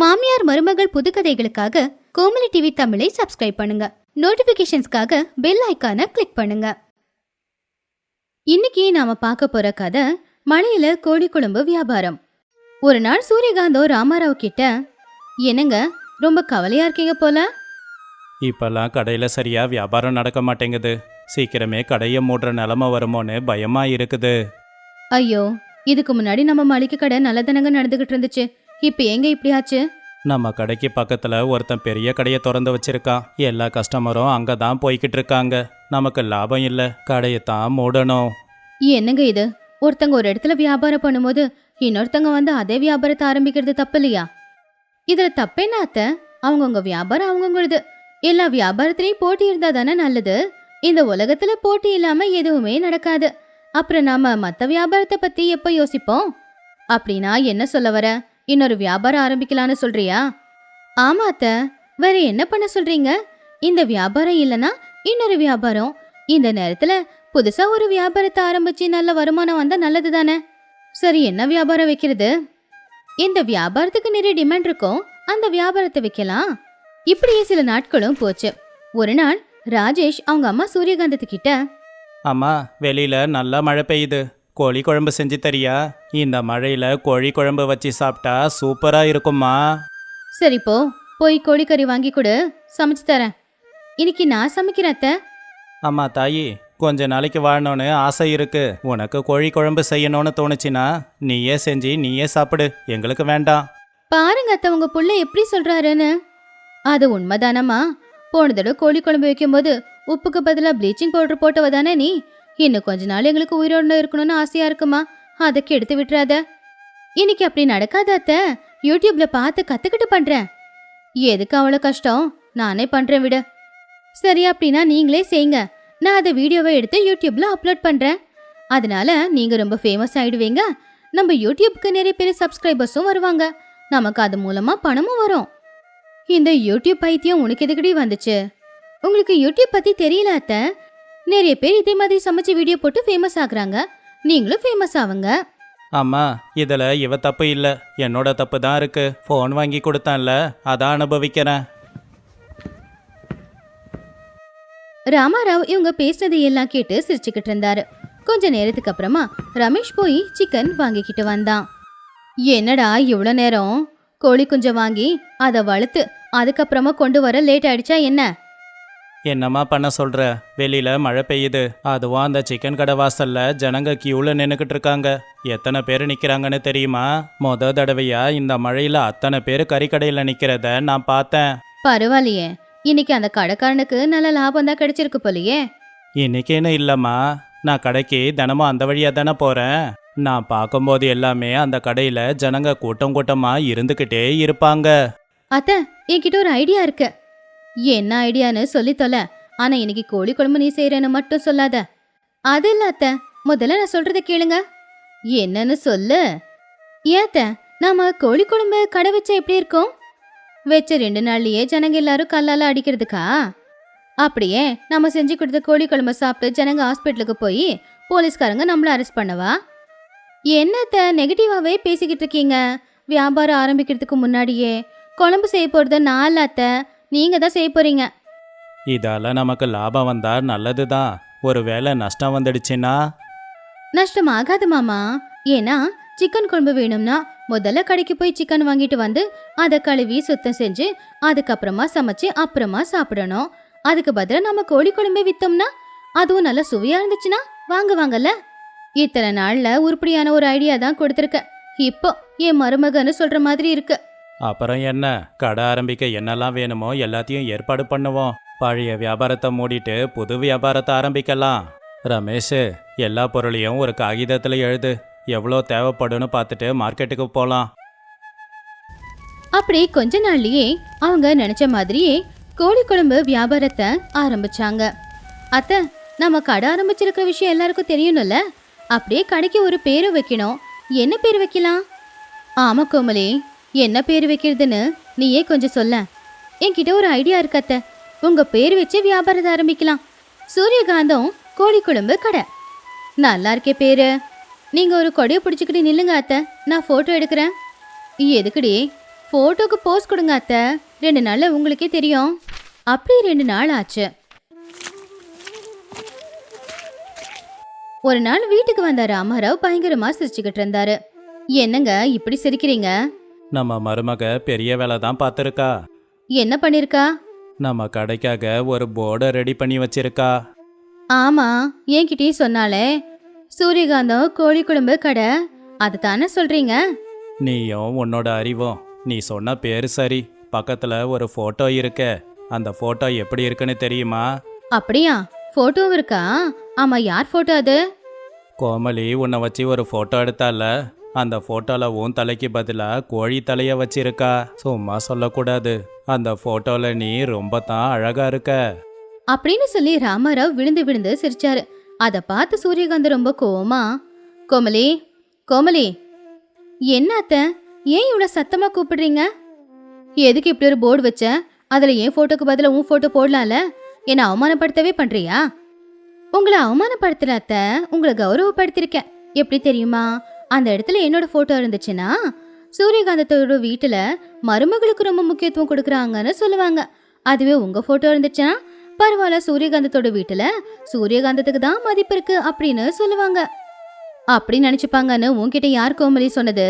மாமியார் மருமகள் புதுக்கதைகளுக்காக கோமலி டிவி தமிழை சப்ஸ்கிரைப் பண்ணுங்க. நோட்டிபிகேஷன்ஸ்க்காக பெல் ஐகானை கிளிக் பண்ணுங்க. இன்னைக்கு நாம பார்க்க போற கதை மலையில கோழி குழம்பு வியாபாரம். ஒரு நாள் சூரியகாந்தோ ராமாராவ் கிட்ட என்னங்க ரொம்ப கவலையா இருக்கீங்க போல? இப்பெல்லாம் கடையில் சரியா வியாபாரம் நடக்க மாட்டேங்குது. சீக்கிரமே கடையை மூடுற நிலமை வருமோன்னு பயமா இருக்குது. ஐயோ இதுக்கு முன்னாடி நம்ம மளிகை கடை நல்லதனங்க நடந்துகிட்டு இருந்துச்சு. இப்ப எங்க இப்படி ஆச்சு? நம்ம கடைக்கு பக்கத்துல ஒருத்தன் பெரிய கடையை திறந்து வச்சிருக்கான் எல்லா கஸ்டமரும் அங்கே தான் போய்கிட்டு இருக்காங்க. நமக்கு லாபம் இல்லை. கடையை தான் மூடணும். என்னங்க இது? ஒருத்தங்க ஒரு இடத்துல வியாபாரம் பண்ணும்போது இன்னொருத்தங்க வந்து அதே வியாபாரத்தை ஆரம்பிக்கிறது தப்பு இல்லையா? இதுல தப்பேன்னா அத்த? அவங்கவுங்க வியாபாரம் அவங்கவுங்களுது. எல்லா வியாபாரத்திலையும் போட்டி இருந்தா தானே நல்லது. இந்த உலகத்துல போட்டி இல்லாம எதுவுமே நடக்காது. அப்புறம் நாம மத்த வியாபாரத்தை பத்தி எப்ப யோசிப்போம்? அப்படின்னா என்ன சொல்ல வர? இன்னொரு வியாபாரம் ஆரம்பிக்கலாம்னு சொல்றியா? ஆமா அத்த. வேற என்ன பண்ண சொல்றீங்க? இந்த வியாபாரம் இல்லனா இன்னொரு வியாபாரம். இந்த நேரத்துல புதுசா ஒரு வியாபாரத்தை ஆரம்பிச்சு நல்ல வருமானம் வந்தா நல்லது தானே சரி என்ன வியாபாரம் வைக்கிறது? இந்த வியாபாரத்துக்கு நிறைய டிமாண்ட் இருக்கும். அந்த வியாபாரத்தை வைக்கலாம். இப்படியே சில நாட்களும் போச்சு. ஒரு நாள் ராஜேஷ் அவங்க அம்மா சூரியகாந்தத்து கிட்ட அம்மா வெளியில நல்லா மழை பெய்யுது. கோழி குழம்பு செஞ்சு தரியா? இந்த மழையில கோழி குழம்பு வச்சு சாப்பிட்டா சூப்பரா இருக்கும்மா. சரி போ போய் கோழிக்கறி வாங்கி கொடு சமைச்சு தரேன். இன்னைக்கு நான் சமைக்கிறேன் அத்தை. அம்மா தாயி கொஞ்ச நாளைக்கு வாழணும்னு ஆசை இருக்கு. உனக்கு கோழி குழம்பு செய்யணும்னு தோணுச்சுன்னா நீயே செஞ்சு நீயே சாப்பிடு. எங்களுக்கு வேண்டாம். பாருங்க அத்தை உங்க புள்ள எப்படி சொல்றாருன்னு. அது உண்மைதானம்மா? போன தடவை கோழி குழம்பு வைக்கும்போது உப்புக்கு பதிலா ப்ளீச்சிங் பவுடர் போட்டவ தானே நீ? இன்னும் கொஞ்ச நாள் எங்களுக்கு உயிரோடு இருக்கணும்னு ஆசையா இருக்குமா? அதை கெடுத்து விட்டுறாத. இன்னைக்கு அப்படி நடக்காத அத்தை. யூடியூப்ல பார்த்து கத்துக்கிட்டு பண்றேன். எதுக்கு அவ்வளோ கஷ்டம்? நானே பண்றேன் விடு. சரி அப்படின்னா நீங்களே செய்யுங்க. நான் அதை வீடியோவை எடுத்து யூடியூப்ல அப்லோட் பண்றேன். அதனால நீங்க ரொம்ப ஃபேமஸ் ஆயிடுவீங்க. நம்ம யூடியூப்க்கு நிறைய பேர் சப்ஸ்கிரைபர்ஸும் வருவாங்க. நமக்கு அது மூலமா பணமும் வரும். இந்த யூடியூப் பைத்தியம் உனக்கு எதுக்கடி வந்துச்சு? உங்களுக்கு யூடியூப் பத்தி தெரியல அத்தை. நிறைய பேர் இதே மாதிரி சமைச்சு வீடியோ போட்டு ஃபேமஸ் ஆகுறாங்க. நீங்களும் ஃபேமஸ் ஆவுங்க. அம்மா இதுல இவ தப்பு இல்ல. என்னோட தப்பு தான் இருக்கு. ஃபோன் வாங்கி கொடுத்தான்ல. அதான் அனுபவிக்கிறேன். ராமாராவ் இவங்க பேசுனதை எல்லாம் கேட்டு சிரிச்சுக்கிட்டு இருந்தாரு. கொஞ்ச நேரத்துக்கு அப்புறமா ரமேஷ் போய் சிக்கன் வாங்கிக்கிட்டு வந்தான். என்னடா இவ்வளோ நேரம்? கோழி குஞ்சை வாங்கி அதை வளர்த்து அதுக்கப்புறமா கொண்டு வர லேட் ஆயிடுச்சா என்ன? என்னம்மா பண்ண சொல்ற? வெளியில மழை பெய்யுது. அதுவும் அந்த சிக்கன் கடை வாசல்ல ஜனங்க கியூல நின்னுக்கிட்டு இருக்காங்க. எத்தனை பேர் நிக்கிறாங்கன்னு தெரியுமா? மொத தடவையா இந்த மழையில அத்தனை பேர் கறிக்கடையில நிக்கிறத நான் பார்த்தேன். பரவாயில்லையே. இன்னைக்கு அந்த கடைக்காரனுக்கு நல்ல லாபம் தான் கிடைச்சிருக்கு போலயே. இன்னைக்கேன்னு இல்லம்மா? நான் கடைக்கு தினமும் அந்த வழியா தானே போறேன். நான் பார்க்கும்போது எல்லாமே அந்த கடையில ஜனங்க கூட்டம் கூட்டமா இருந்துக்கிட்டே இருப்பாங்க. அத்த என்கிட்ட ஒரு ஐடியா இருக்கு. என்ன ஐடியான்னு சொல்லி தொல. ஆனா இன்னைக்கு கோழி குழம்பு நீ செய்யறேன்னு மட்டும் சொல்லாத. அது இல்ல அத்த. முதல்ல நான் சொல்றத கேளுங்க. என்னன்னு சொல்லு. ஏத்த நாம கோழி குழம்பு கடை வச்சா எப்படி இருக்கும்? வச்ச ரெண்டு நாள்லயே ஜனங்க எல்லாரும் கல்லால அடிக்கிறதுக்கா? அப்படியே நம்ம செஞ்சு கொடுத்த கோழி குழம்பு சாப்பிட்டு ஜனங்க ஹாஸ்பிட்டலுக்கு போய் போலீஸ்காரங்க நம்மள அரெஸ்ட் பண்ணவா? என்னத்த நெகட்டிவாவே பேசிக்கிட்டு இருக்கீங்க. வியாபாரம் ஆரம்பிக்கிறதுக்கு முன்னாடியே குழம்பு செய்ய போறது நான் இல்ல அத்தை நீங்க தான் செய்ய போறீங்க. இதால நமக்கு லாபம் வந்தா நல்லதுதான் ஒருவேளை நஷ்டம் வந்துடுச்சுன்னா? நஷ்டம் ஆகாது மாமா. ஏன்னா சிக்கன் குழம்பு வேணும்னா முதல்ல கடைக்கு போய் சிக்கன் வாங்கிட்டு வந்து அதை கழுவி சுத்தம் செஞ்சு அதுக்கப்புறமா சமைச்சு அப்புறமா சாப்பிடணும். அதுக்கு பதிலா நம்ம கோழி குழம்பே வித்தோம்னா அதுவும் நல்லா சுவையா இருந்துச்சுன்னா வாங்குவாங்கல்ல. இத்தனை நாள்ல உருப்படியான ஒரு ஐடியா தான் கொடுத்துருக்க. இப்போ என் மருமகன்னு சொல்ற மாதிரி இருக்கு. அப்புறம் என்ன? கடை ஆரம்பிக்க என்னெல்லாம் வேணுமோ எல்லாத்தையும் ஏற்பாடு பண்ணுவோம். பழைய வியாபாரத்தை மூடிட்டு புது வியாபாரத்தை ஆரம்பிக்கலாம். ரமேஷ் எல்லா பொருளையும் ஒரு காகிதத்தில் எழுது. எவ்வளோ தேவைப்படும்னு பார்த்துட்டு மார்க்கெட்டுக்கு போகலாம் அப்படி கொஞ்ச நாள்லயே அவங்க நினைச்ச மாதிரியே கோழி குழம்பு வியாபாரத்தை ஆரம்பிச்சாங்க. அத்தை நம்ம கடை ஆரம்பிச்சிருக்கிற விஷயம் எல்லாருக்கும் தெரியணும்ல? அப்படியே கடைக்கு ஒரு பேரும் வைக்கணும். என்ன பேர் வைக்கலாம்? ஆமா கோமலி என்ன பேர் வைக்கிறதுன்னு நீயே கொஞ்சம் சொல்ல. என்கிட்ட ஒரு ஐடியா இருக்கத்த உங்க பேர் வச்சு வியாபாரத்தை ஆரம்பிக்கலாம். சூரியகாந்தம் கோழி குழம்பு கடை. நல்லா இருக்கே பேரு. நீங்க ஒரு கொடையை பிடிச்சிக்கிட்டு நில்லுங்க அத்தை. நான் போட்டோ எடுக்கிறேன். எதுக்குடி? போட்டோக்கு போஸ் கொடுங்க அத்தை. ரெண்டு நாள்ல உங்களுக்கே தெரியும். அப்படி ரெண்டு நாள் ஆச்சு. ஒரு நாள் வீட்டுக்கு வந்த ராமராவ் பயங்கரமா சிரிச்சுக்கிட்டு இருந்தாரு. என்னங்க இப்படி சிரிக்கிறீங்க? நம்ம மருமக பெரிய வேலை தான் பார்த்துருக்கா. என்ன பண்ணிருக்கா? நம்ம கடைக்காக ஒரு போர்டை ரெடி பண்ணி வச்சிருக்கா. ஆமா என்கிட்டயே சொன்னாலே சூரியகாந்தம் கோழி குழம்பு கடை. அதை தானே சொல்றீங்க? நீயும் உன்னோட அறிவும். நீ சொன்ன பேரு சரி. பக்கத்துல ஒரு போட்டோ இருக்க. அந்த போட்டோ எப்படி இருக்குன்னு தெரியுமா? அப்படியா? போட்டோவும் இருக்கா? ஆமா யார் போட்டோ அது? கோமலி உன்னை வச்சு ஒரு போட்டோ எடுத்தால. அந்த ஃபோட்டோவில் உன் தலைக்கு பதிலாக கோழி தலையை வச்சிருக்கா? சும்மா சொல்லக்கூடாது. அந்த ஃபோட்டோவில் நீ ரொம்ப தான் அழகா இருக்க. அப்படின்னு சொல்லி ராமராவ் விழுந்து விழுந்து சிரிச்சாரு. அதை பார்த்து சூரியகாந்த் ரொம்ப கோவமா கோமலி கோமலி என்ன அத்தை? ஏன் இவ்வளோ சத்தமாக கூப்பிடுறீங்க? எதுக்கு இப்படி ஒரு போர்டு வச்ச? அதில் என் ஃபோட்டோக்கு பதிலாக உன் ஃபோட்டோ போடலாம்ல? என்னை அவமானப்படுத்தவே பண்ணுறியா உங்களை அவமானப்படுத்தல அத்தை. உங்களை கௌரவப்படுத்திருக்கேன் எப்படி தெரியுமா? அந்த இடத்துல என்னோட ஃபோட்டோ இருந்துச்சுன்னா சூரியகாந்தத்தோட வீட்டில் மருமகளுக்கு ரொம்ப முக்கியத்துவம் கொடுக்குறாங்கன்னு சொல்லுவாங்க. அதுவே உங்கள் ஃபோட்டோ இருந்துச்சுன்னா பரவாயில்ல சூரியகாந்தத்தோட வீட்டில் சூரியகாந்தத்துக்கு தான் மதிப்பு இருக்கு அப்படின்னு சொல்லுவாங்க. அப்படி நினச்சிப்பாங்கன்னு உன்கிட்ட யார் கோமலி சொன்னது?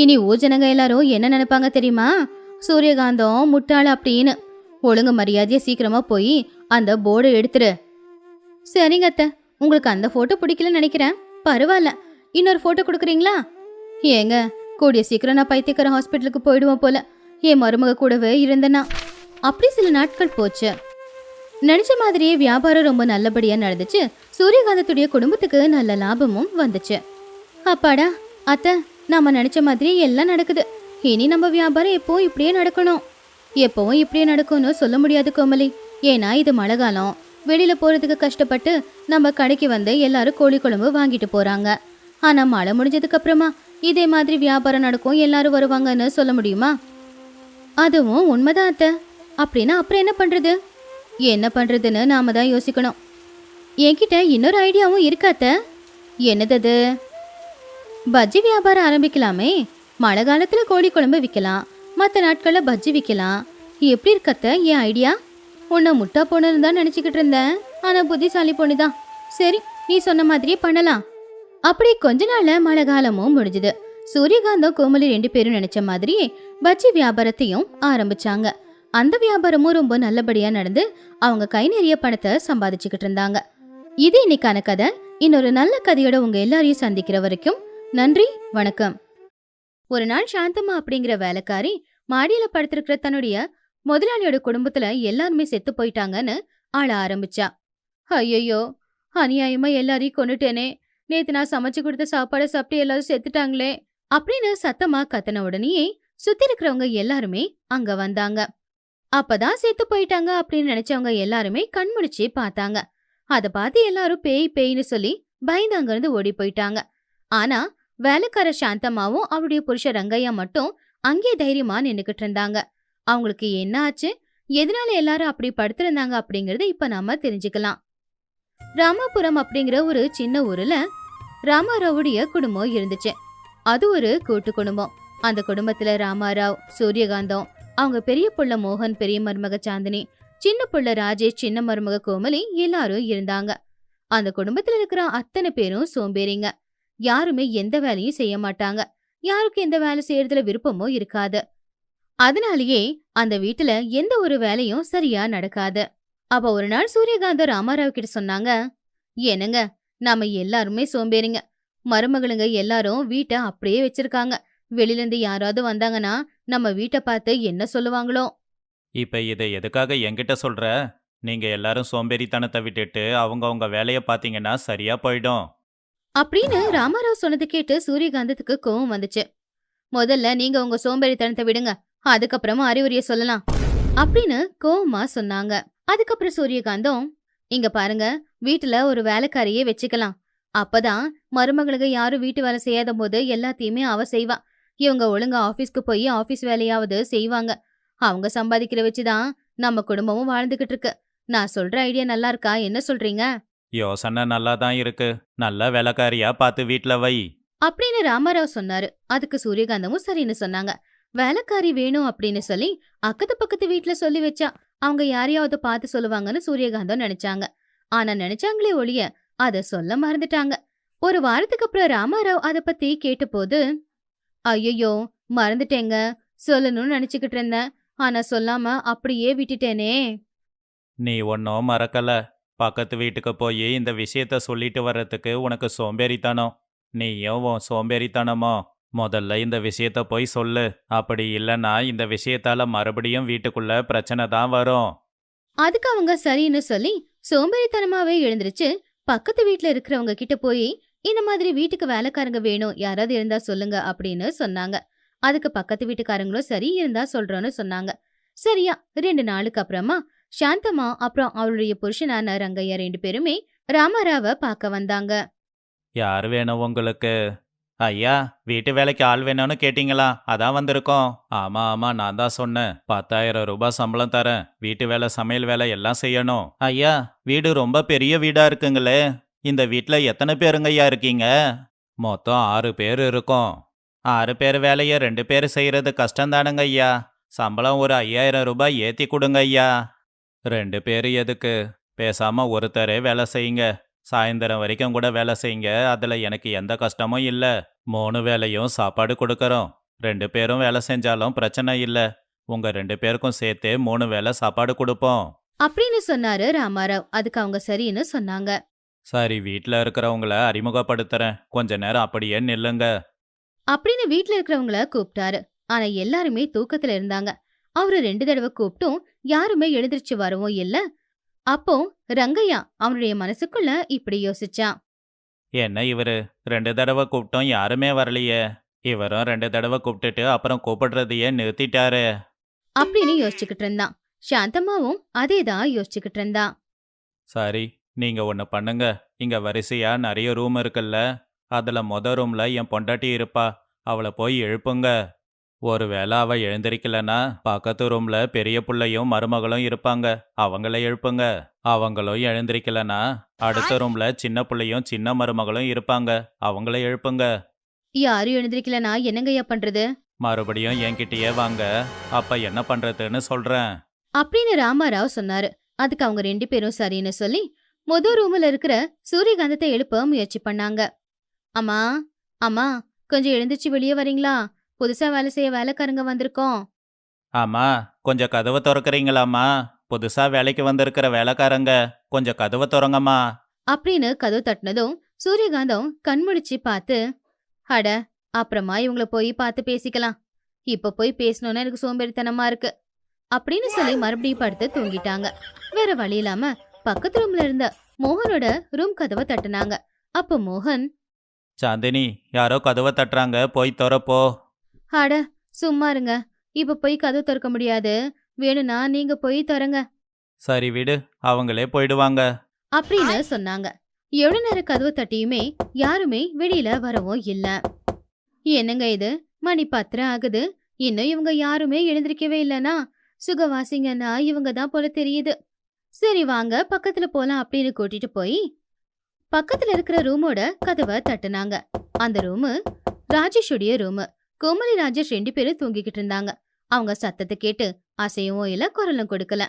இனி ஊஜனங்க எல்லாரும் என்ன நினைப்பாங்க தெரியுமா? சூரியகாந்தம் முட்டாள் அப்படின்னு. ஒழுங்கு மரியாதையை சீக்கிரமாக போய் அந்த போர்டை எடுத்துரு. சரிங்க அத்தை உங்களுக்கு அந்த ஃபோட்டோ பிடிக்கலன்னு நினைக்கிறேன். பரவாயில்ல. இன்னொரு ஃபோட்டோ கொடுக்குறீங்களா? ஏங்க கூடிய சீக்கிரம் நான் பைத்தியக்கார ஹாஸ்பிட்டலுக்கு போயிடுவோம் போல. என் மருமக கூடவே இருந்தேனா. அப்படி சில நாட்கள் போச்சு. நினைச்ச மாதிரியே வியாபாரம் ரொம்ப நல்லபடியா நடந்துச்சு. சூரியகாந்தத்துடைய குடும்பத்துக்கு நல்ல லாபமும் வந்துச்சு. அப்பாடா அத்தை நாம நினைச்ச மாதிரி எல்லாம் நடக்குது. இனி நம்ம வியாபாரம் எப்பவும் இப்படியே நடக்கணும். எப்பவும் இப்படியே நடக்கும்னு சொல்ல முடியாது கோமலி. ஏன்னா இது மழை காலம். வெளியில போறதுக்கு கஷ்டப்பட்டு நம்ம கடைக்கு வந்து எல்லாரும் கோழி குழம்பு வாங்கிட்டு போறாங்க. ஆனால் மழை முடிஞ்சதுக்கு அப்புறமா இதே மாதிரி வியாபாரம் நடக்கும் எல்லாரும் வருவாங்கன்னு சொல்ல முடியுமா? அதுவும் உண்மைதான் அத்தை. அப்படின்னா அப்புறம் என்ன பண்றது? என்ன பண்றதுன்னு நாம தான் யோசிக்கணும். என்கிட்ட இன்னொரு ஐடியாவும் இருக்காத்த என்னது பஜ்ஜி வியாபாரம் ஆரம்பிக்கலாமே. மழை காலத்துல கோழி குழம்பு விற்கலாம். மற்ற நாட்களில் பஜ்ஜி விற்கலாம். எப்படி இருக்கத்த என் ஐடியா? உன்னை முட்டா பொண்ணுன்னு தான் நினச்சிக்கிட்டு இருந்தேன். ஆனால் புத்திசாலி பொண்ணு தான் சரி நீ சொன்ன மாதிரியே பண்ணலாம். அப்படி கொஞ்ச நாள்ல மழை காலமும் முடிஞ்சது. சூரியகாந்தம் கோமலி ரெண்டு பேரும் நினைச்ச மாதிரியே பஜ்ஜி வியாபாரத்தையும் ஆரம்பிச்சாங்க. அந்த வியாபாரமும் ரொம்ப நல்லபடியா நடந்து அவங்க கை நிறைய பணத்தை சம்பாதிச்சுக்கிட்டு இருந்தாங்க. இது இன்னைக்கான கதை. இன்னொரு நல்ல கதையோட உங்க எல்லாரையும் சந்திக்கிற வரைக்கும் நன்றி வணக்கம். ஒரு நாள் சாந்தம்மா அப்படிங்கிற வேலைக்காரி மாடியில படுத்திருக்கிற தன்னுடைய முதலாளியோட குடும்பத்துல எல்லாருமே செத்து போயிட்டாங்கன்னு ஆள ஆரம்பிச்சா. ஐயோ அநியாயமா எல்லாரையும் கொன்னுட்டேனே. நேத்து நான் சமைச்சு கொடுத்த சாப்பாடை சாப்பிட்டு எல்லாரும் செத்துட்டாங்களே அப்படின்னு சத்தமா கத்தன உடனேயே சுத்தி இருக்கிறவங்க எல்லாருமே அங்க வந்தாங்க. அப்பதான் செத்து போயிட்டாங்க அப்படின்னு நினைச்சவங்க எல்லாருமே கண்முடிச்சு பார்த்தாங்க. அத பார்த்து எல்லாரும் பேய் பேய்னு சொல்லி பயந்து அங்கிருந்து ஓடி போயிட்டாங்க. ஆனா வேலைக்கார சாந்தம்மாவும் அவருடைய புருஷ ரங்கையா மட்டும் அங்கே தைரியமா நின்னுக்கிட்டு இருந்தாங்க. அவங்களுக்கு என்ன ஆச்சு? எதனால எல்லாரும் அப்படி படுத்திருந்தாங்க அப்படிங்கறத இப்ப நாம தெரிஞ்சுக்கலாம். ராமாபுரம் அப்படிங்கிற ஒரு சின்ன ஊர்ல ராமாராவுடைய குடும்பம் இருந்துச்சு. அது ஒரு கூட்டு குடும்பம். அந்த குடும்பத்துல ராமாராவ் சூரியகாந்தம் அவங்க பெரிய புள்ள மோகன் பெரிய மருமக சாந்தினி சின்ன புள்ள ராஜேஷ் சின்ன மருமக கோமலி எல்லாரும் இருந்தாங்க. அந்த குடும்பத்துல இருக்கிற அத்தனை பேரும் சோம்பேறிங்க. யாருமே எந்த வேலையும் செய்ய மாட்டாங்க. யாருக்கு எந்த வேலை செய்யறதுல விருப்பமோ இருக்காது. அதனாலேயே அந்த வீட்டுல எந்த ஒரு வேலையும் சரியா நடக்காது. அப்ப ஒரு நாள் சூரியகாந்த ராமாராவ் கிட்ட சொன்னாங்க என்னங்க நாம எல்லாருமே சோம்பேறிங்க. மருமகளுங்க எல்லாரும் வீட்டை அப்படியே வச்சிருக்காங்க. வெளியில இருந்து யாராவது வந்தாங்கன்னா நம்ம வீட்டை பார்த்து என்ன சொல்லுவாங்களோ? இப்ப இதை எதுக்காக என்கிட்ட சொல்ற? நீங்க எல்லாரும் சோம்பேறித்தனத்தை விட்டுட்டு அவங்கவங்க வேலையை பார்த்தீங்கன்னா சரியா போயிடும். அப்படின்னு ராமாராவ் சொன்னது கேட்டு சூரியகாந்தத்துக்கு கோவம் வந்துச்சு. முதல்ல நீங்க உங்க சோம்பேறித்தனத்தை விடுங்க. அதுக்கப்புறமா அறிவுரைய சொல்லலாம். அப்படின்னு கோவமா சொன்னாங்க. அதுக்கப்புறம் சூரியகாந்தம் இங்க பாருங்க வீட்டுல ஒரு வேலைக்காரியே வச்சுக்கலாம். அப்பதான் மருமகளுக்கு யாரும் வீட்டு வேலை செய்யாத போது எல்லாத்தையுமே அவ செய்வா. இவங்க ஒழுங்கா ஆபீஸ்க்கு போய் ஆபீஸ் வேலையாவது செய்வாங்க. அவங்க சம்பாதிக்கிற வச்சுதான் நம்ம குடும்பமும் வாழ்ந்துகிட்டு இருக்கு. நான் சொல்ற ஐடியா நல்லா இருக்கா? என்ன சொல்றீங்க? யோசனை நல்லா தான் இருக்கு. நல்ல வேலைக்காரியா பார்த்து வீட்ல வை. அப்படின்னு ராமாராவ் சொன்னாரு. அதுக்கு சூரியகாந்தமும் சரின்னு சொன்னாங்க. வேலைக்காரி வேணும் அப்படின்னு சொல்லி அக்கத்து பக்கத்து வீட்ல சொல்லி வச்சா. அவங்க யாரையாவது பார்த்து சொல்லுவாங்கன்னு சூரியகாந்தம் நினைச்சாங்க. ஆனா நினைச்சாங்களே ஒழிய அத சொல்ல மறந்துட்டாங்க. ஒரு வாரத்துக்கு அப்புறம் ராமாராவ் அத பத்தி கேட்டபோது ஐயோ மறந்துட்டேங்க. சொல்லணும்னு நினைச்சுக்கிட்டு இருந்தேன். ஆனா சொல்லாம அப்படியே விட்டுட்டேனே. நீ ஒன்றும் மறக்கல. பக்கத்து வீட்டுக்கு போய் இந்த விஷயத்த சொல்லிட்டு வர்றதுக்கு உனக்கு சோம்பேறித்தனம். நீயும் உன் சோம்பேறித்தனமோ? முதல்ல இந்த விஷயத்த போய் சொல்லு. அப்படி இல்லைன்னா இந்த விஷயத்தால மறுபடியும் வீட்டுக்குள்ள பிரச்சனை தான் வரும். அதுக்கு அவங்க சரின்னு சொல்லி சோம்பேறித்தனமாவே எழுந்திருச்சு பக்கத்து வீட்டுல இருக்கிறவங்க கிட்ட போய் இந்த மாதிரி வீட்டுக்கு வேலைக்காரங்க வேணும் யாராவது இருந்தா சொல்லுங்க அப்படின்னு சொன்னாங்க. அதுக்கு பக்கத்து வீட்டுக்காரங்களும் சரி இருந்தா சொல்றோன்னு சொன்னாங்க. சரியா ரெண்டு நாளுக்கு அப்புறமா சாந்தமா அப்புறம் அவளுடைய புருஷனான ரங்கையா ரெண்டு பேருமே ராமராவ பார்க்க வந்தாங்க. யார் வேணும் உங்களுக்கு? ஐயா வீட்டு வேலைக்கு ஆள் வேணும்னு கேட்டிங்களா? அதான் வந்திருக்கோம். ஆமா ஆமா நான் தான் சொன்னேன். பத்தாயிரம் ரூபாய் சம்பளம் தரேன். வீட்டு வேலை சமையல் வேலை எல்லாம் செய்யணும். ஐயா வீடு ரொம்ப பெரிய வீடா இருக்குங்களே. இந்த வீட்டில் எத்தனை பேருங்க ஐயா இருக்கீங்க? மொத்தம் ஆறு பேர் இருக்கோம். ஆறு பேர் வேலையை ரெண்டு பேர் செய்யறது கஷ்டம்தானுங்க ஐயா. சம்பளம் ஒரு ஐயாயிரம் ரூபாய் ஏற்றி கொடுங்க ஐயா. ரெண்டு பேர் எதுக்கு? பேசாம ஒருத்தரே வேலை செய்யுங்க. சாயந்தரம் வரைக்கும் கூட வேலை செய்யுங்க. அதில் எனக்கு எந்த கஷ்டமும் இல்லை. மூணு வேலையும் சாப்பாடு கொடுக்கறோம். ரெண்டு பேரும் வேலை செஞ்சாலும் பிரச்சனை இல்லை. உங்கள் ரெண்டு பேருக்கும் சேர்த்து மூணு வேளை சாப்பாடு கொடுப்போம். அப்படின்னு சொன்னாரு ராமாராவ். அதுக்கு அவங்க சரின்னு சொன்னாங்க. சரி வீட்டில் இருக்கிறவங்கள அறிமுகப்படுத்துறேன். கொஞ்ச நேரம் அப்படியே நில்லுங்க. அப்படின்னு வீட்ல இருக்கிறவங்கள கூப்பிட்டாரு. ஆனா எல்லாருமே தூக்கத்துல இருந்தாங்க. அவரு ரெண்டு தடவை கூப்பிட்டும் யாருமே எழுந்திருச்சு வரவும் இல்ல. அப்போ ரங்கையா அவனுடைய மனசுக்குள்ள இப்படி யோசிச்சான். என்ன இவரு? ரெண்டு தடவை கூப்பிட்டோம் யாருமே வரலையே. இவரும் ரெண்டு தடவை கூப்பிட்டுட்டு அப்புறம் கூப்பிடுறதையே நிறுத்திட்டாரு? அப்படின்னு யோசிச்சுக்கிட்டு இருந்தான். சாந்தம்மாவும் அதேதான் யோசிச்சுக்கிட்டு இருந்தான். சரி நீங்க ஒன்று பண்ணுங்க. இங்க வரிசையா நிறைய ரூம் இருக்குல்ல. அதுல மொத ரூம்ல என் பொண்டாட்டி இருப்பா. அவளை போய் எழுப்புங்க. ஒருவேளை அவ எழுந்திருக்கலனா பக்கத்து ரூம்ல பெரிய புள்ளையும் மருமகளும் இருப்பாங்க. அவங்கள எழுப்புங்க. அவங்களும் எழுந்திருக்கலனா அடுத்த ரூம்ல சின்ன புள்ளையும் சின்ன மருமகளும் இருப்பாங்க. அவங்கள எழுப்புங்க. யாரும் எழுந்திருக்கலனா என்னங்கய்யா பண்றது? மறுபடியும் என்கிட்டயே வாங்க. அப்ப என்ன பண்றதுன்னு சொல்றேன். அப்படின்னு ராமாராவ் சொன்னாரு. அதுக்கு அவங்க ரெண்டு பேரும் சரின்னு சொல்லி முத ரூம்ல இருக்கிற சூரியகாந்தத்தை எழுப்ப முயற்சி பண்ணாங்க. அம்மா அம்மா கொஞ்சம் எழுந்திருச்சு வெளியே வரீங்களா? புதுசா வேலை செய்ய வேலைக்காரங்க வந்திருக்கோம். ஆமா கொஞ்சம் கதவை திறக்கறீங்களாம்மா. புதுசா வேலைக்கு வந்திருக்கிற வேலைக்காரங்க கொஞ்சம் கதவை திறங்கம்மா. அப்படின்னு கதவு தட்டினதும் சூரியகாந்தம் கண்முழிச்சு பார்த்து அட அப்புறமா இவங்கள போய் பார்த்து பேசிக்கலாம். இப்ப போய் பேசணும்னு எனக்கு சோம்பேறித்தனமா இருக்கு அப்படின்னு சொல்லி மறுபடியும் படுத்து தூங்கிட்டாங்க. வேற வழி இல்லாம பக்கத்து ரூம்ல இருந்த மோகனோட ரூம் கதவை தட்டுனாங்க. அப்போ மோகன் சாந்தினி யாரோ கதவை தட்டுறாங்க போய் திறப்போ. அட சும்மா இருங்க. இப்ப போய் கதவு திறக்க முடியாது. வேணும்னா நீங்க போய் திறங்க. சரி விடு அவங்களே போயிடுவாங்க. அப்படின்னு சொன்னாங்க. எவ்வளவு நேரம் கதவு தட்டியுமே யாருமே வெளியில வரவும் இல்ல. என்னங்க இது? மணி பத்திரம் ஆகுது. இன்னும் இவங்க யாருமே எழுந்திருக்கவே இல்லனா சுகவாசிங்கன்னா இவங்க தான் போல தெரியுது. சரி வாங்க பக்கத்துல போலாம் அப்படின்னு கூட்டிட்டு போய் பக்கத்துல இருக்கிற ரூமோட கதவை தட்டுனாங்க. அந்த ரூமு ராஜேஷுடைய ரூமு. கோமலி ராஜேஷ் ரெண்டு பேரும் தூங்கிக்கிட்டு இருந்தாங்க. அவங்க சத்தத்தை கேட்டு அசையவும் இல்ல குரலும் கொடுக்கல.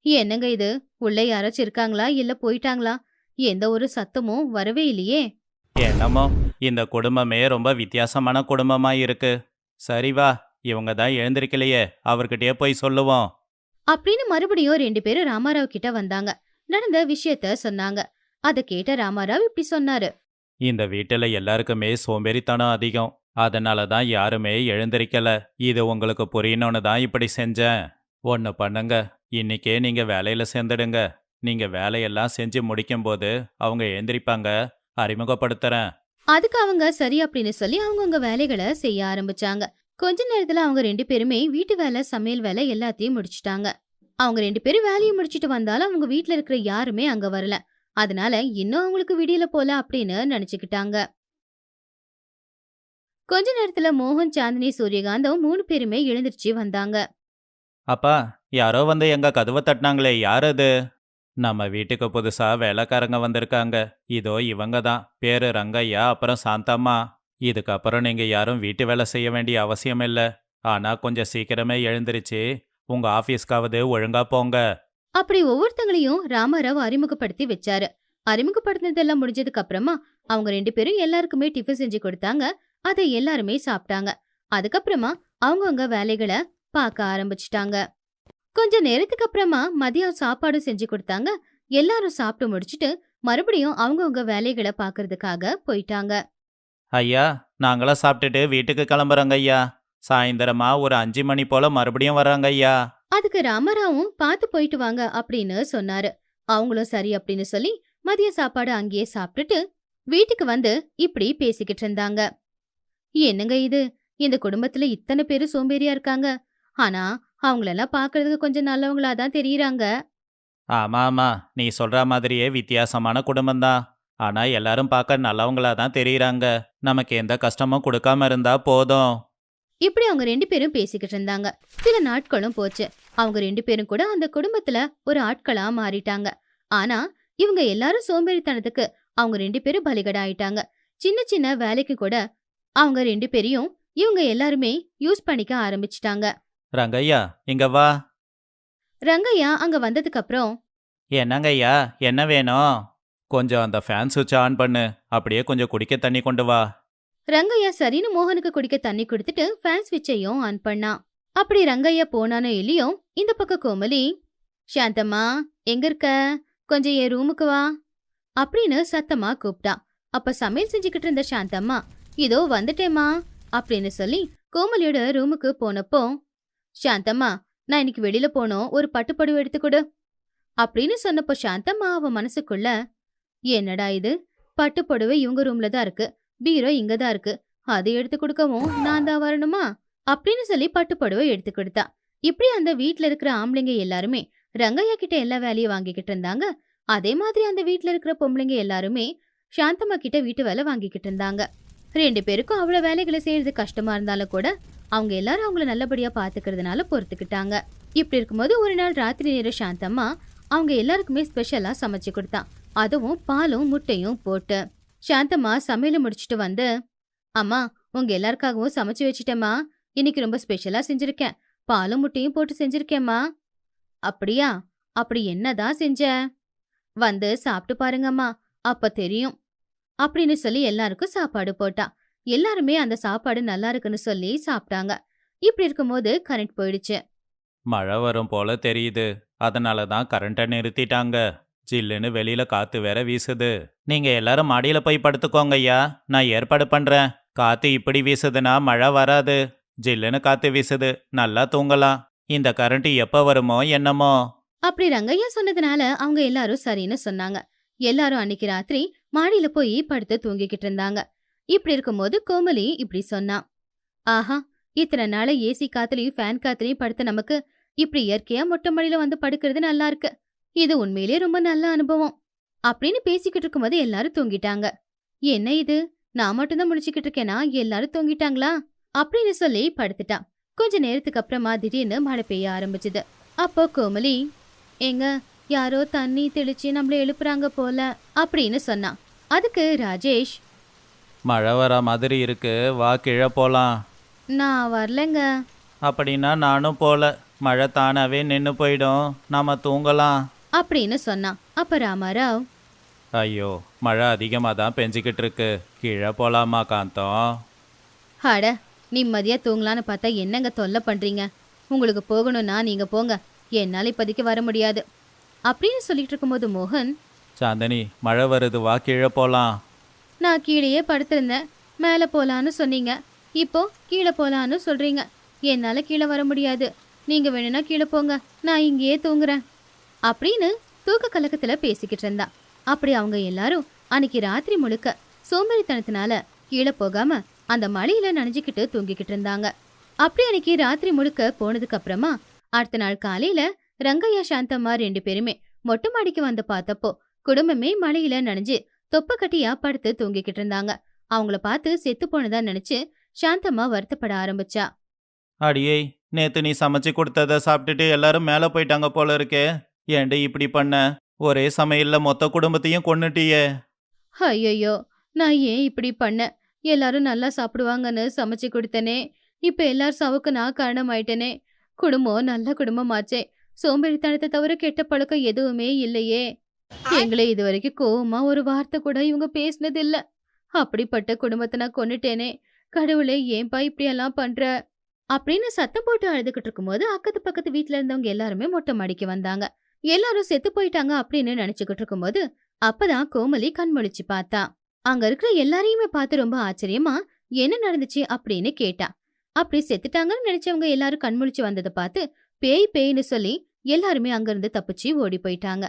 என்னங்க இது? உள்ள யாராச்சும் இருக்காங்களா? இல்ல போயிட்டாங்களா? எந்த ஒரு சத்தமும் வரவே இல்லையே. என்னமோ இந்த குடும்பமே ரொம்ப வித்தியாசமான குடும்பமா இருக்கு. சரி வா இவங்க தான் எழுந்திருக்கலையே அவர்கிட்டயே போய் சொல்லுவோம். அப்படின்னு மறுபடியும் ரெண்டு பேரும் ராமாராவ் கிட்ட வந்தாங்க. நடந்த விஷயத்த சொன்னாங்க. அத கேட்ட ராமாராவ் இப்படி சொன்னாரு. இந்த வீட்டில் எல்லாருக்குமே சோம்பேறித்தனம் அதிகம். அதனால தான் யாருமே எழுந்திருக்கல. இது உங்களுக்கு புரியணும்னு தான் இப்படி செஞ்சேன். ஒன்று பண்ணுங்க. இன்னிக்கே நீங்க வேலையில சேர்ந்துடுங்க. நீங்க வேலையெல்லாம் செஞ்சு முடிக்கும்போது அவங்க எழுந்திரிப்பாங்க அறிமுகப்படுத்துறேன். அதுக்கு அவங்க சரி அப்படின்னு சொல்லி அவங்கவுங்க வேலைகளை செய்ய ஆரம்பிச்சாங்க. கொஞ்ச நேரத்துல அவங்க ரெண்டு பேருமே வீட்டு வேலை சமையல் வேலை எல்லாத்தையும் முடிச்சிட்டாங்க. அவங்க ரெண்டு பேரும் வேலையை முடிச்சிட்டு வந்தாலும் அவங்க வீட்ல இருக்கிற யாருமே அங்க வரல. அதனால இன்னும் அவங்களுக்கு விடியல போல அப்படின்னு நினைச்சுக்கிட்டாங்க. கொஞ்ச நேரத்துல மோகன் சாந்தினி சூரியகாந்தம் மூணு பேருமே எழுந்திருச்சு வந்தாங்க. அப்பா யாரோ வந்து எங்க கதவை தட்டினாங்களே யார் அது? நம்ம வீட்டுக்கு புதுசா வேலைக்காரங்க வந்திருக்காங்க. இதோ இவங்க தான். பேரு ரங்கையா அப்புறம் சாந்தம்மா. இதுக்கப்புறம் நீங்க யாரும் வீட்டு வேலை செய்ய வேண்டிய அவசியம் இல்லை. ஆனா கொஞ்சம் சீக்கிரமே எழுந்திருச்சு. உங்க ஆபீஸ்க்காவது ஒழுங்கா போங்க. அப்படி ஒவ்வொருத்தங்களையும் ராமாராவ் அறிமுகப்படுத்தி வச்சாரு. அறிமுகப்படுத்தினதெல்லாம் முடிஞ்சதுக்கு அப்புறமா அவங்க ரெண்டு பேரும் எல்லாருக்குமே டிஃபன் செஞ்சு கொடுத்தாங்க. அதை எல்லாருமே சாப்பிட்டாங்க. அதுக்கப்புறமா அவங்கவங்க வேலைகளை பார்க்க ஆரம்பிச்சிட்டாங்க. கொஞ்ச நேரத்துக்கு அப்புறமா மதியம் சாப்பாடு செஞ்சு கொடுத்தாங்க. எல்லாரும் சாப்பிட்டு முடிச்சிட்டு மறுபடியும் அவங்கவங்க வேலைகளை பார்க்கறதுக்காக போயிட்டாங்க. ஐயா நாங்களாம் சாப்பிட்டுட்டு வீட்டுக்கு கிளம்புறோங்க ஐயா. சாயந்தரமா ஒரு அஞ்சு மணி போல மறுபடியும் வர்றாங்க ஐயா. அதுக்கு ராமராவும் பார்த்து போயிட்டு வாங்க அப்படின்னு சொன்னாரு. அவங்களும் சரி அப்படின்னு சொல்லி மதிய சாப்பாடு அங்கேயே சாப்பிட்டுட்டு வீட்டுக்கு வந்து இப்படி பேசிக்கிட்டு இருந்தாங்க. என்னங்க இது? இந்த குடும்பத்துல இத்தனை பேரு சோம்பேறியா இருக்காங்க. ஆனா அவங்களெல்லாம் பார்க்கிறதுக்கு கொஞ்சம் நல்லவங்களா தான் தெரியறாங்க. ஆமா ஆமா. நீ சொல்ற மாதிரியே வித்தியாசமான குடும்பம்தான் ஆனா எல்லாரும் பார்க்க நல்லவங்களா தான் தெரியுறாங்க. நமக்கு எந்த கஷ்டமும் கொடுக்காம இருந்தா போதும். இப்படி அவங்க ரெண்டு பேரும் பேசிக்கிட்டு இருந்தாங்க. சில நாட்களும் போச்சு. அவங்க ரெண்டு பேரும் கூட அந்த குடும்பத்துல ஒரு ஆட்களா மாறிட்டாங்க. ஆனா இவங்க எல்லாரும் சோம்பேறித்தனத்துக்கு அவங்க ரெண்டு பேரும் பலிகடா ஆயிட்டாங்க சின்ன சின்ன வேலைக்கு கூட அவங்க ரெண்டு பேரையும் இவங்க எல்லாருமே யூஸ் பண்ணிக்க ஆரம்பிச்சிட்டாங்க. ரங்கையா இங்க வா. ரங்கையா அங்க வந்ததுக்கு அப்புறம் என்னங்க ஐயா என்ன வேணும்? கொஞ்சம் அந்த ஃபேன் சுவிட்ச் ஆன் பண்ணு அப்படியே கொஞ்சம் குடிக்க தண்ணி கொண்டு வா. ரங்கையா சரின்னு மோகனுக்கு குடிக்க தண்ணி கொடுத்துட்டு ஃபேன் ஸ்விட்சையும் ஆன் பண்ணான் அப்படி ரங்கையா போனானோ இல்லையோ இந்த பக்கம் கோமலி சாந்தம்மா எங்க இருக்க? கொஞ்சம் என் ரூமுக்கு வா. அப்படின்னு சத்தமா கூப்பிட்டா. அப்ப சமையல் செஞ்சுக்கிட்டு இருந்த சாந்தம்மா இதோ வந்துட்டேம்மா அப்படின்னு சொல்லி கோமலியோட ரூமுக்கு போனப்போ சாந்தம்மா நான் இன்னைக்கு வெளியில போனோம் ஒரு பட்டுப்படவை எடுத்து கொடு அப்படின்னு சொன்னப்போ சாந்தம்மா அவ மனசுக்குள்ள என்னடா இது? பட்டுப்புடவை இவங்க ரூம்ல தான் இருக்கு பீரோ இங்க தான் இருக்கு அதை எடுத்து கொடுக்கவும் நான் தான் வரணுமா? அப்படின்னு சொல்லி பட்டுப்புடவை எடுத்து கொடுத்தா. இப்படி அந்த வீட்டுல இருக்கிற ஆம்பளைங்க எல்லாருமே ரங்கையா கிட்ட எல்லா வேலையும் வாங்கிக்கிட்டு இருந்தாங்க. அதே மாதிரி அந்த வீட்ல இருக்கிற பொம்பளைங்க எல்லாருமே சாந்தம்மா கிட்ட வீட்டு வேலை வாங்கிக்கிட்டு இருந்தாங்க. ரெண்டு பேருக்கும் அவ்வளோ வேலைகளை செய்யறது கஷ்டமா இருந்தாலும் கூட அவங்க எல்லாரும் அவங்கள நல்லபடியா பாத்துக்கிறதுனால பொறுத்துக்கிட்டாங்க. இப்படி இருக்கும்போது ஒரு நாள் ராத்திரி நேரம் சாந்தம்மா அவங்க எல்லாருக்குமே ஸ்பெஷலா சமைச்சு கொடுத்தான் அதுவும் பாலும் முட்டையும் போட்டு. சாந்தம்மா சமையல முடிச்சிட்டு வந்து அம்மா உங்க எல்லாருக்காகவும் சமைச்சு வச்சிட்டேம்மா. இன்னைக்கு ரொம்ப ஸ்பெஷலா செஞ்சிருக்கேன். பாலும் முட்டையும் போட்டு செஞ்சிருக்கேம்மா. அப்படியா? அப்படி என்னதான் செஞ்ச? வந்து சாப்பிட்டு பாருங்கம்மா. அப்ப தெரியும். அப்படின்னு சொல்லி எல்லாருக்கும் சாப்பாடு போட்டா. எல்லாருமே அந்த சாப்பாடு நல்லா இருக்குன்னு சொல்லி சாப்பிட்டாங்க. இப்படி இருக்கும்போது கரண்ட் போயிடுச்சு. மழை வரும் போல தெரியுது. அதனால தான் கரண்ட்டை நிறுத்திட்டாங்க. ஜில்லுன்னு வெளியில காத்து வேற வீசுது. நீங்க எல்லாரும் மாடியில போய் படுத்துக்கோங்க ஐயா. நான் ஏற்பாடு பண்றேன். காத்து இப்படி வீசுதுன்னா மழை வராது. ஜில்லுன்னு காத்து வீசுது. நல்லா தூங்கலாம். இந்த கரண்ட் எப்ப வருமோ என்னமோ. அப்படி ரங்கையா சொன்னதுனால அவங்க எல்லாரும் சரின்னு சொன்னாங்க. எல்லாரும் அன்னைக்கு ராத்திரி மாடியில போய் படுத்து தூங்கிக்கிட்டு இருந்தாங்க. இப்படி இருக்கும்போது கோமலி இப்படி சொன்னான் ஆஹா இத்தனை நாள ஏசி காத்துலயும் ஃபேன் காத்துலயும் படுத்த நமக்கு இப்படி இயற்கையா மொட்டை மாடியில வந்து படுக்கிறது நல்லா இருக்கு. இது உண்மையிலே ரொம்ப நல்ல அனுபவம். அப்படின்னு பேசிக்கிட்டு இருக்கும்போது எல்லாரும் தூங்கிட்டாங்க. என்ன இது? நான் மட்டும்தான் முடிச்சுக்கிட்டு இருக்கேனா? எல்லாரும் தூங்கிட்டாங்களா? அப்படின்னு சொல்லி படுத்துட்டான் கொஞ்ச நேரத்துக்கு அப்புறமா திடீர்னு மழை பெய்ய ஆரம்பிச்சது. அப்போ கோமலி ஏங்க யாரோ தண்ணி தெளிச்சு நம்மள எழுப்புறாங்க போல அப்படின்னு சொன்னான் அதுக்கு ராஜேஷ் மழை வர மாதிரி இருக்கு வா கீழே போலாம். நான் வரலங்க. அப்படின்னா நானும் போல மழை தானாவே நின்று போயிடும் நாம தூங்கலாம். அப்படின்னு சொன்னான் அப்ப ராமாராவ் ஐயோ மழை அதிகமாக தான் பெஞ்சிக்கிட்டு இருக்கு கீழே போலாமா காந்தம்? அட நிம்மதியா தூங்கலான்னு பார்த்தா என்னங்க தொல்லை பண்றீங்க? உங்களுக்கு போகணும்னா நீங்க போங்க என்னால இப்போதைக்கு வர முடியாது. அப்படின்னு சொல்லிட்டு இருக்கும்போது மோகன் சாந்தினி மழை வருது வா கீழே போலாம். நான் கீழேயே படுத்திருந்தேன். மேலே போலான்னு சொன்னீங்க. இப்போ கீழே போலான்னு சொல்றீங்க. என்னால கீழே வர முடியாது. நீங்க வேணும்னா கீழே போங்க. நான் இங்கேயே தூங்குறேன். அப்படின்னு தூக்க கலக்கத்துல பேசிக்கிட்டு இருந்தா. அப்படி அவங்க எல்லாரும் அன்னைக்கு ராத்திரி முழுக்க சோம்பேறித்தனத்தினால கீழே போகாம அந்த மழையில நனைஞ்சுக்கிட்டு தூங்கிக்கிட்டு இருந்தாங்க. அப்படி அன்னைக்கு ராத்திரி முழுக்க போனதுக்கு அப்புறமா அடுத்த நாள் காலையில ரங்கையா சாந்தம்மா ரெண்டு பேருமே மொட்டை மாடிக்கு வந்து பார்த்தப்போ குடும்பமே மழையில நனைஞ்சு தொப்ப கட்டியா படுத்து தூங்கிக்கிட்டு இருந்தாங்க. அவங்கள பார்த்து செத்து போனதா நினைச்சு சாந்தம்மா வருத்தப்பட ஆரம்பிச்சா. அடியே நேத்து நீ சமைச்சு கொடுத்தத சாப்பிட்டுட்டு எல்லாரும் மேலே போயிட்டாங்க போல இருக்கே. ஏண்டி இப்படி பண்ண? ஒரே சமையல்ல மொத்த குடும்பத்தையும் கொன்னுட்டியே. ஐயோ நான் ஏன் இப்படி பண்ண? எல்லாரும் நல்லா சாப்பிடுவாங்கன்னு சமைச்சு கொடுத்தனே. இப்ப எல்லார் சாவுக்கு நான் காரணமாயிட்டேனே. குடும்பம் நல்ல குடும்பமாச்சே. சோம்பேறித்தனத்தை தவிர கெட்ட பழக்கம் எதுவுமே இல்லையே. எங்களை இது வரைக்கும் கோவமா ஒரு வார்த்தை கூட இவங்க பேசினது இல்ல அப்படிப்பட்ட குடும்பத்தை நான் கொன்னுட்டேனே. கடவுளே ஏன்பா இப்படி எல்லாம் பண்ற? அப்படின்னு சத்தம் போட்டு அழுதுகிட்டு இருக்கும்போது அக்கத்து பக்கத்து வீட்ல இருந்தவங்க எல்லாருமே மொட்டை மாடிக்கு வந்தாங்க. எல்லாரும் செத்து போயிட்டாங்க அப்படின்னு நினைச்சுக்கிட்டு இருக்கும்போது அப்பதான் கோமலி கண்முழிச்சு பார்த்தா. அங்க இருக்கிற எல்லாரையுமே பார்த்து ரொம்ப ஆச்சரியமா என்ன நடந்துச்சு? அப்படின்னு கேட்டா. அப்படி செத்துட்டாங்கன்னு நினைச்சவங்க எல்லாரும் கண்முழிச்சு வந்ததை பார்த்து பேய் பேய்னு சொல்லி எல்லாருமே அங்கிருந்து தப்பிச்சு ஓடி போயிட்டாங்க.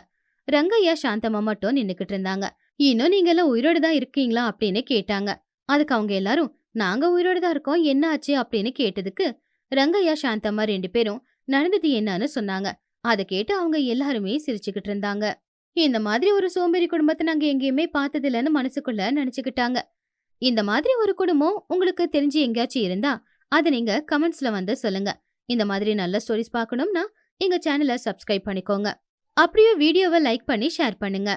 ரங்கையா சாந்தம்மா மட்டும் நின்னுக்கிட்டு இருந்தாங்க. இன்னும் நீங்க எல்லாம் உயிரோடு தான் இருக்கீங்களா? அப்படின்னு கேட்டாங்க. அதுக்கு அவங்க எல்லாரும் நாங்க உயிரோடு தான் இருக்கோம். என்ன ஆச்சு? அப்படின்னு கேட்டதுக்கு ரங்கையா சாந்தம்மா ரெண்டு பேரும் நடந்தது என்னன்னு சொன்னாங்க. அதை கேட்டு அவங்க எல்லாருமே சிரிச்சுக்கிட்டு இருந்தாங்க. இந்த மாதிரி ஒரு சோம்பேறி குடும்பத்தை நாங்க எங்கேயுமே பார்த்தது இல்லைன்னு மனசுக்குள்ள நினைச்சுக்கிட்டாங்க. இந்த மாதிரி ஒரு குடும்பம் உங்களுக்கு தெரிஞ்சு எங்கேயாச்சும் இருந்தா அதை நீங்க கமெண்ட்ஸ்ல வந்து சொல்லுங்க. இந்த மாதிரி நல்ல ஸ்டோரிஸ் பார்க்கணும்னா எங்க சேனலை சப்ஸ்கிரைப் பண்ணிக்கோங்க. அப்படியே வீடியோவை லைக் பண்ணி ஷேர் பண்ணுங்க.